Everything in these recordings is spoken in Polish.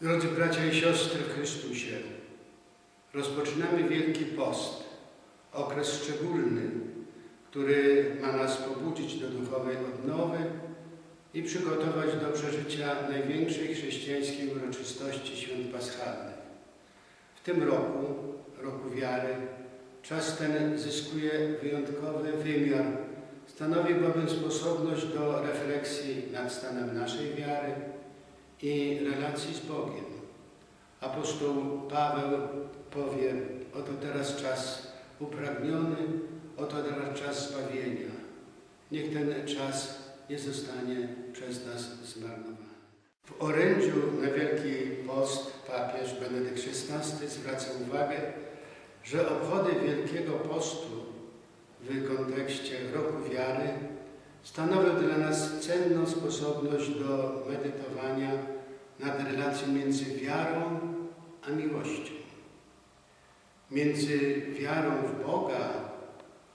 Drodzy bracia i siostry w Chrystusie, rozpoczynamy Wielki Post, okres szczególny, który ma nas pobudzić do duchowej odnowy i przygotować do przeżycia największej chrześcijańskiej uroczystości świąt paschalnych. W tym roku, roku wiary, czas ten zyskuje wyjątkowy wymiar, stanowi bowiem sposobność do refleksji nad stanem naszej wiary, i relacji z Bogiem. Apostoł Paweł powie, oto teraz czas upragniony, oto teraz czas zbawienia. Niech ten czas nie zostanie przez nas zmarnowany. W orędziu na Wielki Post papież Benedykt XVI zwraca uwagę, że obchody Wielkiego Postu w kontekście roku wiary stanowią dla nas cenną sposobność do medytowania nad relacją między wiarą a miłością. Między wiarą w Boga,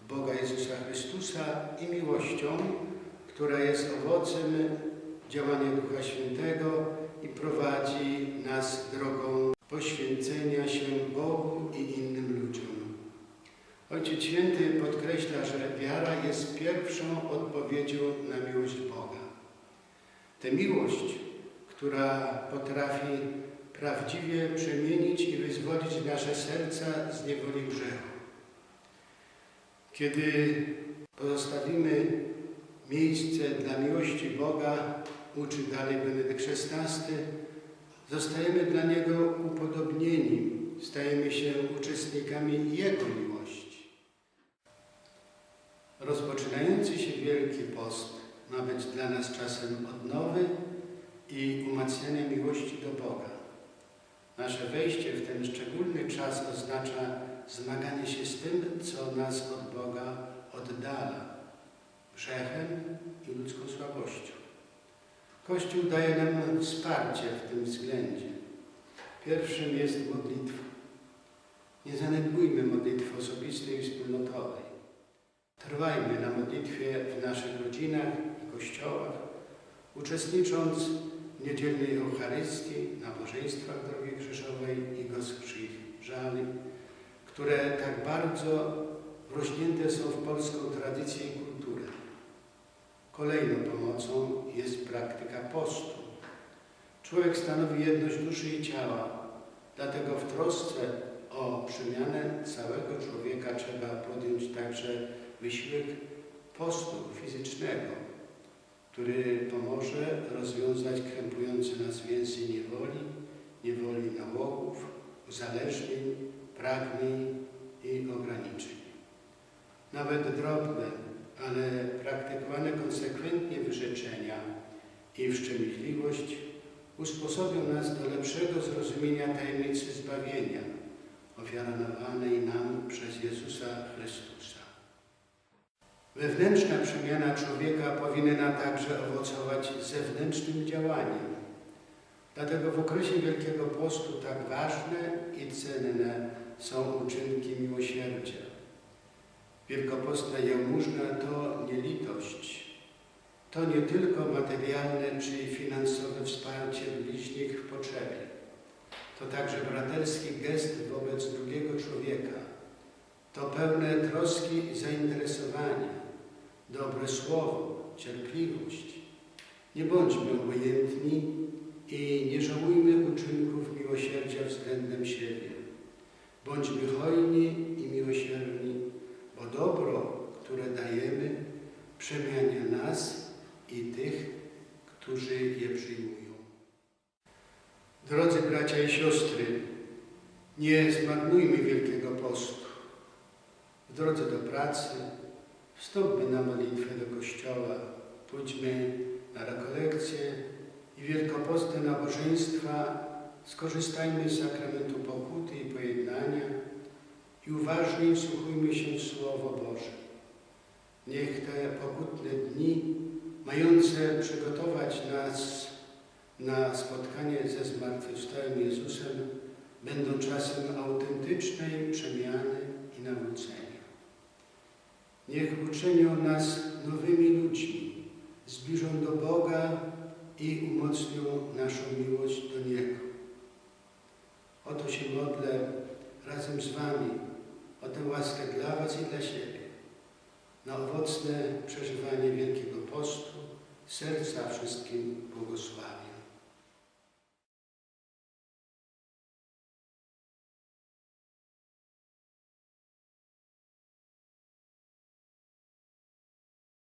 Boga Jezusa Chrystusa i miłością, która jest owocem działania Ducha Świętego i prowadzi nas drogą poświęcenia się Bogu i innym ludziom. Ojciec Święty podkreśla, że wiara jest pierwszą odpowiedzią na miłość Boga. Tę miłość, która potrafi prawdziwie przemienić i wyzwolić nasze serca z niewoli grzechu. Kiedy pozostawimy miejsce dla miłości Boga, uczy dalej Benedykt XVI, zostajemy dla Niego upodobnieni, stajemy się uczestnikami Jego miłości. Rozpoczynający się Wielki Post ma być dla nas czasem odnowy i umacniania miłości do Boga. Nasze wejście w ten szczególny czas oznacza zmaganie się z tym, co nas od Boga oddala, grzechem i ludzką słabością. Kościół daje nam wsparcie w tym względzie. Pierwszym jest modlitwa. Nie zaniedbujmy modlitwy osobistej i wspólnotowej. Trwajmy na modlitwie w naszych rodzinach i kościołach, uczestnicząc w niedzielnej Eucharystii, nabożeństwach drogi krzyżowej i gosprzych żali, które tak bardzo wrośnięte są w polską tradycję i kulturę. Kolejną pomocą jest praktyka postu. Człowiek stanowi jedność duszy i ciała, dlatego w trosce o przemianę całego człowieka trzeba podjąć także wysiłek postu fizycznego, który pomoże rozwiązać krępujące nas więzy niewoli, niewoli nałogów, uzależnień, pragnień i ograniczeń. Nawet drobne, ale praktykowane konsekwentnie wyrzeczenia i wstrzemięźliwość usposobią nas do lepszego zrozumienia tajemnicy zbawienia, ofiarowanej nam przez Jezusa Chrystusa. Wewnętrzna przemiana człowieka powinna także owocować zewnętrznym działaniem. Dlatego w okresie Wielkiego Postu tak ważne i cenne są uczynki miłosierdzia. Wielkopostna jałmużna to nie litość. To nie tylko materialne czy finansowe wsparcie bliźnich w potrzebie. To także braterski gest wobec drugiego człowieka. To pełne troski i zainteresowania dobre słowo, cierpliwość. Nie bądźmy obojętni i nie żałujmy uczynków miłosierdzia względem siebie. Bądźmy hojni i miłosierni, bo dobro, które dajemy, przemiania nas i tych, którzy je przyjmują. Drodzy bracia i siostry, nie zmarnujmy Wielkiego Postu. W drodze do pracy, Wstąpmy na modlitwę do Kościoła, pójdźmy na rekolekcje i wielkopostne nabożeństwa, skorzystajmy z sakramentu pokuty i pojednania i uważnie wsłuchujmy się w Słowo Boże. Niech te pokutne dni, mające przygotować nas na spotkanie ze zmartwychwstałym Jezusem, będą czasem autentycznej przemiany i nawrócenia. Niech uczynią nas nowymi ludźmi, zbliżą do Boga i umocnią naszą miłość do Niego. o to się modlę razem z Wami, o tę łaskę dla Was i dla siebie, na owocne przeżywanie Wielkiego Postu, serca wszystkim błogosławię.